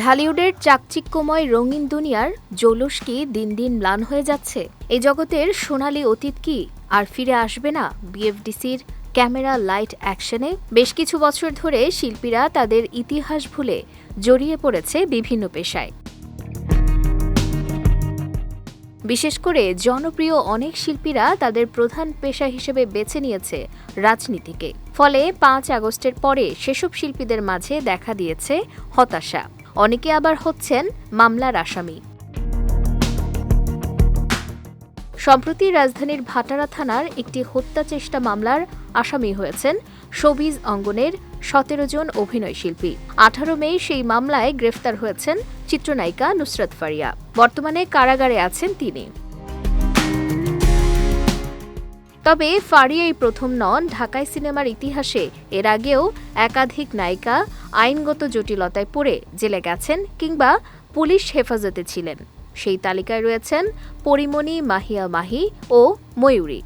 ঢালিউডের চাকচিক্যময় রঙিন দুনিয়ার জৌলস কি দিন দিন ম্লান হয়ে যাচ্ছে। এই জগতের সোনালী অতীত কি আর ফিরে আসবে না বিএফডিসির ক্যামেরা লাইট অ্যাকশনে? বেশ কিছু বছর ধরে শিল্পীরা তাদের ইতিহাস ভুলে জড়িয়ে পড়েছে বিভিন্ন পেশায়। বিশেষ করে জনপ্রিয় অনেক শিল্পীরা তাদের প্রধান পেশা হিসেবে বেছে নিয়েছে রাজনীতিকে। ফলে পাঁচ আগস্টের পরে সেসব শিল্পীদের মাঝে দেখা দিয়েছে হতাশা। অনেকে আবার হচ্ছেন মামলার আসামি। সম্প্রতি রাজধানীর ভাটারা থানার একটি হত্যা চেষ্টা মামলার আসামি হয়েছেন শোবিজ অঙ্গনের সতেরো জন অভিনয় শিল্পী। আঠারো মে সেই মামলায় গ্রেফতার হয়েছেন চিত্রনায়িকা নুসরাত ফারিয়া। বর্তমানে কারাগারে আছেন তিনি। তবে ফারিয়াই প্রথম নন। ঢাকায় সিনেমার ইতিহাসে এর আগেও একাধিক নায়িকা আইনগত জটিলতায় পড়ে জেলে গেছেন কিংবা পুলিশ হেফাজতে ছিলেন। সেই তালিকায় রয়েছেন পরিমণি মাহিয়া মাহি ও ময়ূরী।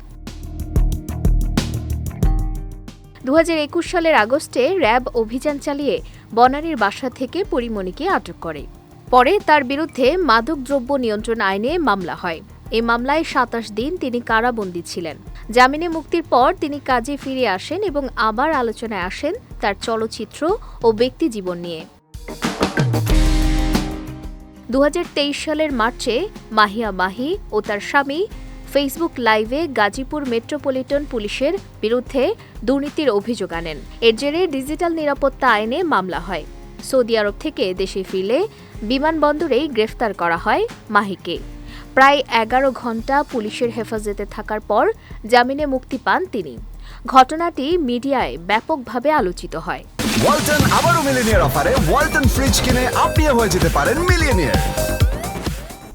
দুহাজার একুশ সালের আগস্টে র্যাব অভিযান চালিয়ে বনানীর বাসা থেকে পরিমণিকে আটক করে। পরে তার বিরুদ্ধে মাদকদ্রব্য নিয়ন্ত্রণ আইনে মামলা হয়। এই মামলায় সাতাশ দিন তিনি কারাবন্দী ছিলেন। জামিনে মুক্তির পর তিনি কাজে ফিরে আসেন এবং আবার আলোচনায় আসেন তার চলচ্চিত্র ও ব্যক্তি জীবন নিয়ে। দু হাজার তেইশ সালের মার্চে মাহিয়া মাহি ও তার স্বামী ফেসবুক লাইভে গাজীপুর মেট্রোপলিটন পুলিশের বিরুদ্ধে দুর্নীতির অভিযোগ আনেন। এর জেরে ডিজিটাল নিরাপত্তা আইনে মামলা হয়। সৌদি আরব থেকে দেশে ফিরে বিমানবন্দরেই গ্রেফতার করা হয় মাহিকে। প্রায় এগারো ঘণ্টা পুলিশের হেফাজতে থাকার পর জামিনে মুক্তি পান তিনি। ঘটনাটি মিডিয়ায় ব্যাপকভাবে আলোচিত হয়। ওয়ালটন আবারও মিলিনিয়ার অফারে ওয়ালটন ফ্রিজ কিনে আপনিও হয়ে যেতে পারেন মিলিয়নিয়ার।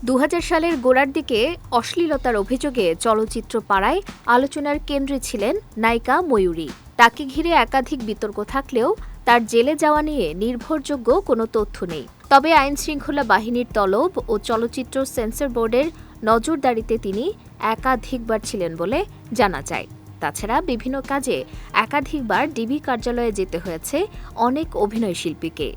দু হাজার সালের গোড়ার দিকে অশ্লীলতার অভিযোগে চলচ্চিত্র পাড়ায় আলোচনার কেন্দ্রে ছিলেন নায়িকা ময়ূরী। তাকে ঘিরে একাধিক বিতর্ক থাকলেও তার জেলে যাওয়া নিয়ে নির্ভরযোগ্য কোনো তথ্য নেই। তবে আইন শৃঙ্খলা বাহিনীর তলব ও চলচ্চিত্র সেন্সর বোর্ডের নজরদারিতে তিনি একাধিকবার ছিলেন বলে জানা যায়। তাছাড়া বিভিন্ন কাজে একাধিকবার ডিবি কার্যালয়ে যেতে হয়েছে অনেক অভিনয় শিল্পীকে।